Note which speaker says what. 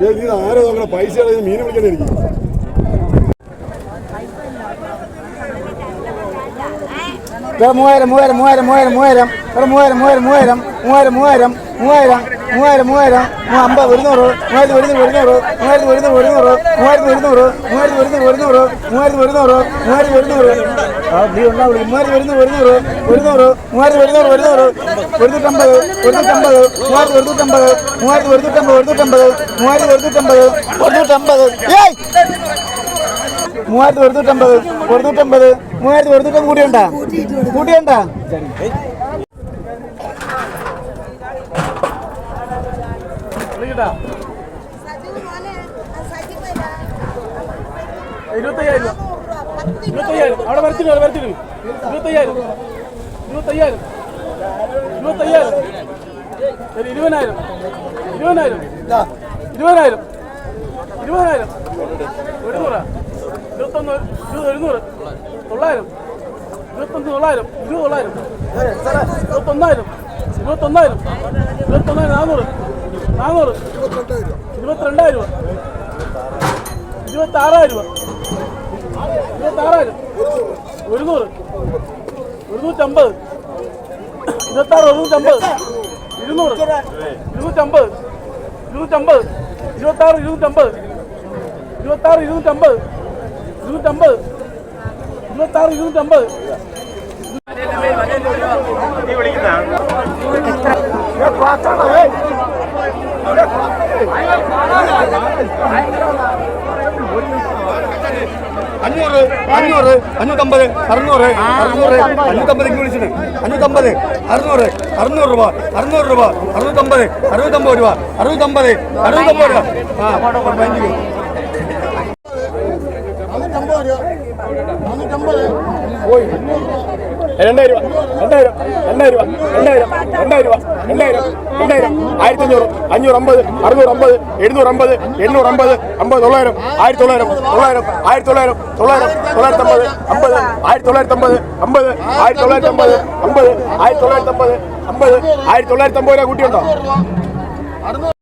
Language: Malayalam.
Speaker 1: ഇത് ആരോ നോക്കണം പൈസ മീൻ പിടിക്കണേ എനിക്ക്
Speaker 2: മൂവായിരം മൂവായിരം മൂവായിരം മൂവായിരം മൂവായിരം മൂവായിരം മൂവായിരം മൂവായിരം മൂവായിരം മൂവായിരം മൂവായിരം മൂവായിരം മൂവായിരം അമ്പത് ഒരുന്നൂറ് മൂവായിരത്തി ഒരുന്നൂറ് ഒരുന്നൂറ് മൂവായിരത്തി ഒരുന്നൂറ് ഒരുന്നൂറ് മൂവായിരത്തി ഒരുന്നൂറ് മൂവായിരത്തി ഒരുന്നൂറ് ഒരുന്നൂറ് മൂവായിരത്തി ഒരുന്നൂറ് മൂവായിരത്തി ഒരുന്നൂറ്. മൂവായിരത്തി ഒരുന്നൂറ് ഒരുന്നൂറ് ഒരുന്നൂറ് മൂവായിരത്തി ഒരുന്നൂറ് ഒരുന്നൂറ് ഒരുന്നൂറ്റമ്പത് ഒരുന്നൂറ്റമ്പത് മൂവായിരത്തി ഒരുന്നൂറ്റമ്പത് മൂവായിരത്തി ഒരുന്നൂറ്റമ്പത് ഒരുന്നൂറ്റമ്പത് മൂവായിരത്തി ഒരുന്നൂറ്റമ്പത് ഒരുന്നൂറ്റമ്പത്. മൂവായിരത്തി ഒരുന്നൂറ്റമ്പത് ഒരുന്നൂറ്റമ്പത് മൂവായിരത്തി ഒരുന്നൂറ്റമ്പത് കൂടിയുണ്ടാ? കൂട്ടിയുണ്ടാ
Speaker 3: ഇരുപത്തയ്യായിരം ഇരുപത്തയ്യായിരം. അവിടെ വരച്ചിട്ട് അവിടെ വരച്ചിട്ട് ഇരുപത്തയ്യായിരം. ഇരുപത്തയ്യായിരം. ഇരുപത്തയ്യായിരം. ശരി ഇരുപതിനായിരം. ഇരുപതിനായിരം. ഇരുപതിനായിരം. ഇരുപതിനായിരം. ഒരുന്നൂറ്. ഇരുപത്തൊന്ന് ഇരുപത് ഒരുന്നൂറ്. തൊള്ളായിരം. ഇരുപത്തൊന്ന് തൊള്ളായിരം. ഇരുപത് തൊള്ളായിരം. ഇരുപത്തൊന്നായിരം. ഇരുപത്തൊന്നായിരം. ഇരുപത്തൊന്നായിരം. നാനൂറ് നാനൂറ്. ഇരുപത്തിരണ്ടായിരം രൂപ. ഇരുപത്താറായിരം രൂപ. ഇരുപത്താറായിരം ഒരുന്നൂറ്. ഒരുന്നൂറ്റമ്പത്. ഇരുപത്താറ് ഒരുന്നൂറ്റമ്പത്. ഇരുന്നൂറ്. ഇരുന്നൂറ്റമ്പത്. ഇരുന്നൂറ്റമ്പത്. ഇരുപത്താറ് ഇരുന്നൂറ്റമ്പത്. ഇരുപത്താറ് ഇരുന്നൂറ്റമ്പത്. ഇരുന്നൂറ്റമ്പത്. ഇരുപത്താറ് ഇരുന്നൂറ്റമ്പത്.
Speaker 1: അഞ്ഞൂറ് അഞ്ഞൂറ് അഞ്ഞൂറ്റമ്പത് അറുന്നൂറ് അറുന്നൂറ് അഞ്ഞൂറ്റമ്പത്. ഇംഗ്ലീഷിന് അഞ്ഞൂറ്റമ്പത് അറുന്നൂറ് അറുന്നൂറ് രൂപ അറുന്നൂറ് രൂപ അറുന്നൂറ്റമ്പത് അറുപത്തൊമ്പത് രൂപ അറുപത്തൊമ്പത് അറുപത്തൊമ്പത് രൂപ. ആ പതിനഞ്ച്
Speaker 3: രണ്ടായിരം രണ്ടായിരം രണ്ടായിരം രണ്ടായിരം രണ്ടായിരം രണ്ടായിരം രണ്ടായിരം ആയിരത്തി അഞ്ഞൂറ് അഞ്ഞൂറ് അമ്പത് അറുന്നൂറ് അമ്പത് എഴുന്നൂറ് അമ്പത് എണ്ണൂറ് അമ്പത് അമ്പത് തൊള്ളായിരം ആയിരത്തി തൊള്ളായിരം തൊള്ളായിരം ആയിരത്തി തൊള്ളായിരം തൊള്ളായിരം തൊള്ളായിരത്തി അമ്പത് അമ്പത് ആയിരത്തി തൊള്ളായിരത്തി അമ്പത് അമ്പത് ആയിരത്തി തൊള്ളായിരത്തി അമ്പത് അമ്പത് ആയിരത്തി തൊള്ളായിരത്തി അമ്പത് അമ്പത് ആയിരത്തി തൊള്ളായിരത്തി അമ്പത് രൂപ കൂട്ടിയുണ്ടോ